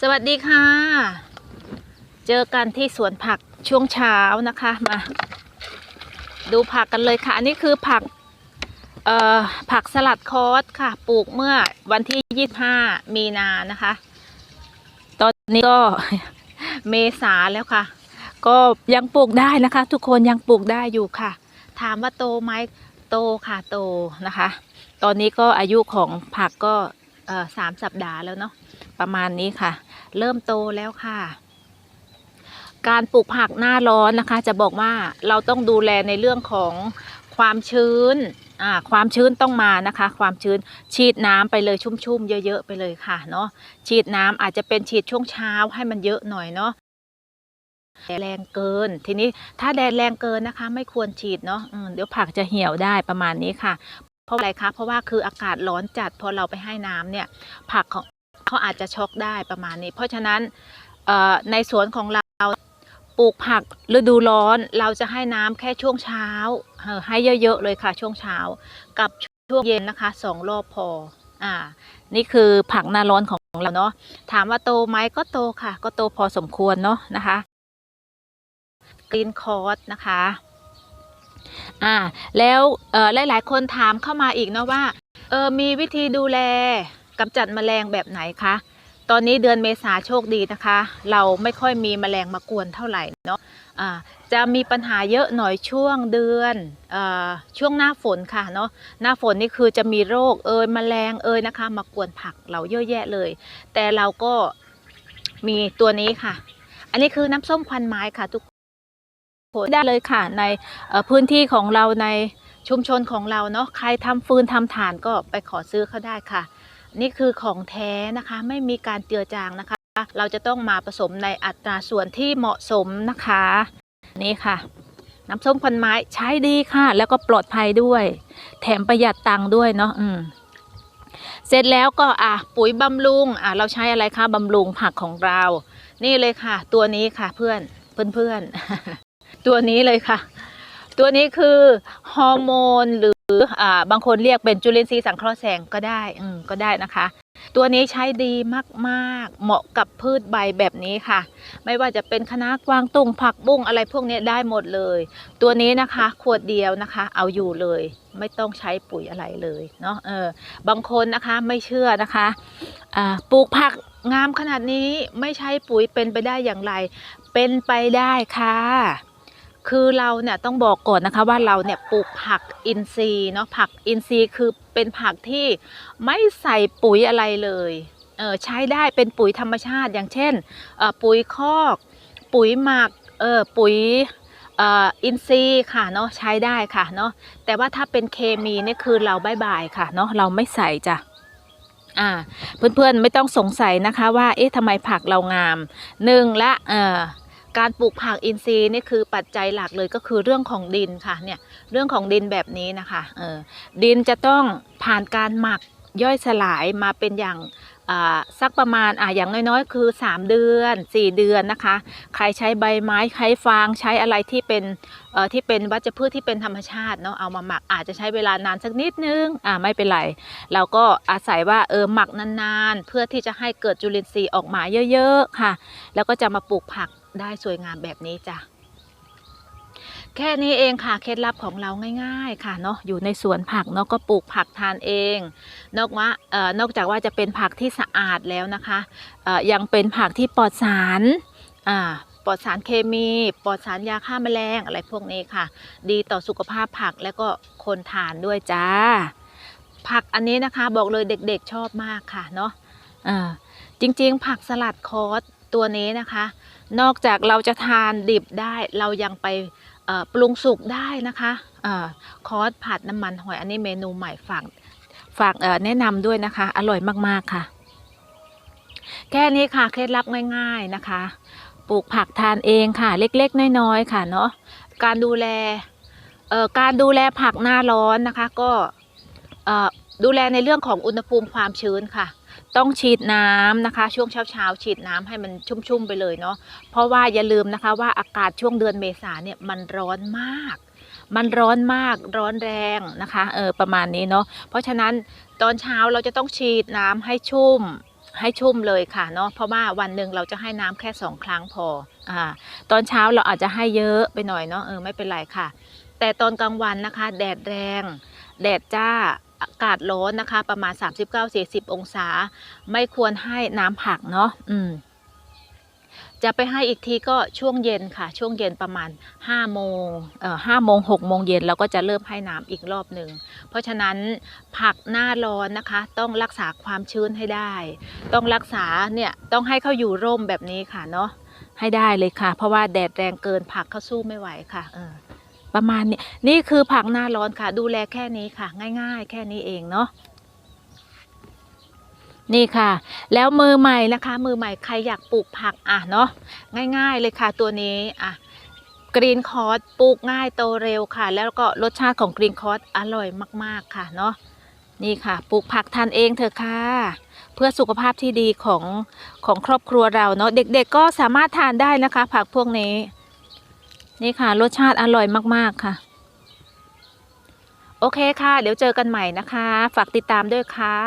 สวัสดีค่ะ เจอกันที่สวนผักช่วงเช้านะคะมา ดูผักกันเลยค่ะ อันนี้คือผักเอ่อผักสลัดคอสค่ะ ปลูกเมื่อวันที่ 25 มีนานะคะ ตอนนี้ก็เมษาแล้วค่ะ ก็ยังปลูกได้นะคะ ทุกคนยังปลูกได้อยู่ค่ะ ถามว่าโตไหมโตค่ะโตนะคะ ตอนนี้ก็อายุของผักก็สามสัปดาห์แล้วเนาะ ประมาณนี้ค่ะ เริ่มโตแล้วค่ะ การปลูกผักหน้าร้อนนะคะ จะบอกว่าเราต้องดูแลในเรื่องของความชื้นความชื้นต้องมานะคะ ความชื้นฉีดน้ำไปเลยชุ่มๆเยอะๆไปเลยค่ะเนาะฉีดน้ำอาจจะเป็นฉีดช่วงเช้าให้มันเยอะหน่อยเนาะแดดแรงเกิน ทีนี้ถ้าแดดแรงเกินนะคะ ไม่ควรฉีดเนาะเดี๋ยวผักจะเหี่ยวได้ประมาณนี้ค่ะ เพราะอะไรคะเพราะว่าคืออากาศร้อนจัดพอเราไปให้น้ำเนี่ย ผักเขา เขาอาจจะช็อกได้ประมาณนี้ เพราะฉะนั้นในสวนของเราปลูกผักฤดูร้อนเราจะให้น้ำแค่ช่วงเช้า ให้เยอะๆเลยค่ะช่วงเช้า กับช่วงเย็นนะคะสองรอบพออ่านี่คือผักหน้าร้อนของเราเนาะถามว่าโตไหมก็โตค่ะ ก็โตพอสมควรเนาะนะคะกรีนคอร์สนะคะอ่าแล้วเอ่อหลายๆคนถามเข้ามาอีกเนาะว่าเออมีวิธีดูแล กำจัดแมลงแบบไหนคะ ตอนนี้เดือนเมษาโชคดีนะคะ เราไม่ค่อยมีแมลงมากวนเท่าไหร่เนาะอ่าจะมีปัญหาเยอะหน่อยช่วงเดือนอช่วงหน้าฝนค่ะเนาะหน้าฝนนี่คือจะมีโรคเอ่ยแมลงเอ่ยนะคะ มากวนผักเราเยอะแยะเลย แต่เราก็มีตัวนี้ค่ะ อันนี้คือน้ำส้มควันไม้ค่ะทุกคนได้เลยค่ะในพื้นที่ของเราในชุมชนของเราเนาะใครทำฟืนทำถ่านก็ไปขอซื้อเขาได้ค่ะ นี่คือของแท้นะคะไม่มีการเจือจางนะคะ เราจะต้องมาผสมในอัตราส่วนที่เหมาะสมนะคะ นี่ค่ะ น้ำส้มควันไม้ใช้ดีค่ะ แล้วก็ปลอดภัยด้วย แถมประหยัดตังค์ด้วยเนาะอืมเสร็จแล้วก็อะปุ๋ยบำรุงอะเราใช้อะไรคะบำรุงผักของเรา นี่เลยค่ะ ตัวนี้ค่ะเพื่อนเพื่อนเพื่อนๆตัวนี้เลยค่ะ ตัวนี้คือ ฮอร์โมนหรืออ่าบางคนเรียกเป็นจุลินทรีย์สังเคราะห์แสงก็ได้อืมก็ได้นะคะ ตัวนี้ใช้ดีมากๆ เหมาะกับพืชใบแบบนี้ค่ะ ไม่ว่าจะเป็นคะน้ากวางตุ้งผักบุ้งอะไรพวกนี้ได้หมดเลย ตัวนี้นะคะขวดเดียวนะคะ เอาอยู่เลย ไม่ต้องใช้ปุ๋ยอะไรเลยเนาะเออบางคนนะคะไม่เชื่อนะคะอ่าปลูกผักงามขนาดนี้ไม่ใช้ปุ๋ยเป็นไปได้อย่างไร เป็นไปได้ค่ะ คือเราเนี่ยต้องบอกก่อนนะคะว่าเราเนี่ยปลูกผักอินทรีย์เนาะผักอินทรีย์คือเป็นผักที่ไม่ใส่ปุ๋ยอะไรเลยเออใช้ได้เป็นปุ๋ยธรรมชาติอย่างเช่นปุ๋ยคอก ปุ๋ยหมักเออปุ๋ยอินทรีย์ค่ะเนาะใช้ได้ค่ะเนาะแต่ว่าถ้าเป็นเคมีเนี่ยคือเราบายบายค่ะเนาะเราไม่ใส่จ้ะอ่าเพื่อนๆไม่ต้องสงสัยนะคะว่าเอ๊ะทำไมผักเรางามหนึ่งละเออ การปลูกผักอินทรีย์นี่คือปัจจัยหลักเลยก็คือเรื่องของดินค่ะเนี่ยเรื่องของดินแบบนี้นะคะเออดินจะต้องผ่านการหมักย่อยสลายมาเป็นอย่างอ่าสักประมาณอ่าอย่างน้อยๆ คือ 3 เดือน 4 เดือนนะคะ ใครใช้ใบไม้ใช้ฟางใช้อะไรที่เป็นเอ่อที่เป็นวัชพืชที่เป็นธรรมชาติเนาะเอามาหมักอาจจะใช้เวลานานสักนิดนึงอ่าไม่เป็นไร เราก็อาศัยว่าเออหมักนานๆ เพื่อที่จะให้เกิดจุลินทรีย์ออกมาเยอะๆค่ะ แล้วก็จะมาปลูกผัก ได้สวยงามแบบนี้จ้ะแค่นี้เองค่ะเคล็ดลับของเราง่าย ๆ ค่ะเนาะอยู่ในสวนผักเนาะก็ปลูกผักทานเอง นอกว่าเอ่อนอกจากว่าจะเป็นผักที่สะอาดแล้วนะคะเอ่อยังเป็นผักที่ปลอดสารอ่าปลอดสารเคมีปลอดสารยาฆ่าแมลงอะไรพวกนี้ค่ะ ดีต่อสุขภาพผักแล้วก็คนทานด้วยจ้า ผักอันนี้นะคะบอกเลยเด็กๆชอบมากค่ะเนาะอ่าจริงๆ ผักสลัดคอสตัวนี้นะคะ นอกจากเราจะทานดิบได้ เรายังไปปรุงสุกได้นะคะออคอสผัดน้ำมันหอยอันนี้เมนูใหม่ฝากฝากแนะนำด้วยนะคะ อร่อยมากๆค่ะ แค่นี้ค่ะเคล็ดลับง่าย ๆนะคะ ปลูกผักทานเองค่ะ เล็กๆ น้อยๆค่ะเนาะการดูแลการดูแลผักหน้าร้อนนะคะ ก็ดูแลในเรื่องของอุณหภูมิความชื้นค่ะ ต้องฉีดน้ำนะคะ ช่วงเช้าๆฉีดน้ำให้มันชุ่มๆไปเลยเนาะเพราะว่าอย่าลืมนะคะว่าอากาศช่วงเดือนเมษาเนี่ยมันร้อนมาก มันร้อนมากร้อนแรงนะคะเออประมาณนี้เนาะเพราะฉะนั้นตอนเช้าเราจะต้องฉีดน้ำให้ชุ่มให้ชุ่มเลยค่ะเนาะเพราะว่าวันหนึ่งเราจะให้น้ำแค่สองครั้งพออ่าตอนเช้าเราอาจจะให้เยอะไปหน่อยเนาะเออไม่เป็นไรค่ะ แต่ตอนกลางวันนะคะ แดดแรง แดดจ้า อากาศร้อนนะคะ ประมาณ 39-40 องศา ไม่ควรให้น้ำผักเนาะอืมจะไปให้อีกทีก็ช่วงเย็นค่ะ ช่วงเย็นประมาณ5โมงเอ่อ5โมง6โมงเย็นเราก็จะเริ่มให้น้ำอีกรอบหนึ่ง เพราะฉะนั้นผักหน้าร้อนนะคะ ต้องรักษาความชื้นให้ได้ ต้องรักษาเนี่ยต้องให้เขาอยู่ร่มแบบนี้ค่ะเนาะให้ได้เลยค่ะ เพราะว่าแดดแรงเกินผักเขาสู้ไม่ไหวค่ะเออ ประมาณนี้นี่คือผักหน้าร้อนค่ะ ดูแลแค่นี้ค่ะ ง่าย ๆ แค่นี้เองเนาะนี่ค่ะ แล้วมือใหม่นะคะ มือใหม่ใครอยากปลูกผักอะเนาะง่าย ๆ เลยค่ะตัวนี้อะกรีนคอร์สปลูกง่ายโตเร็วค่ะ แล้วก็รสชาติของกรีนคอร์สอร่อยมาก ๆค่ะเนาะนี่ค่ะปลูกผักทานเองเถอะค่ะ เพื่อสุขภาพที่ดีของของครอบครัวเราเนาะเด็กๆก็สามารถทานได้นะคะ ผักพวกนี้ นี่ค่ะ รสชาติอร่อยมากๆค่ะ โอเคค่ะ เดี๋ยวเจอกันใหม่นะคะ ฝากติดตามด้วยค่ะ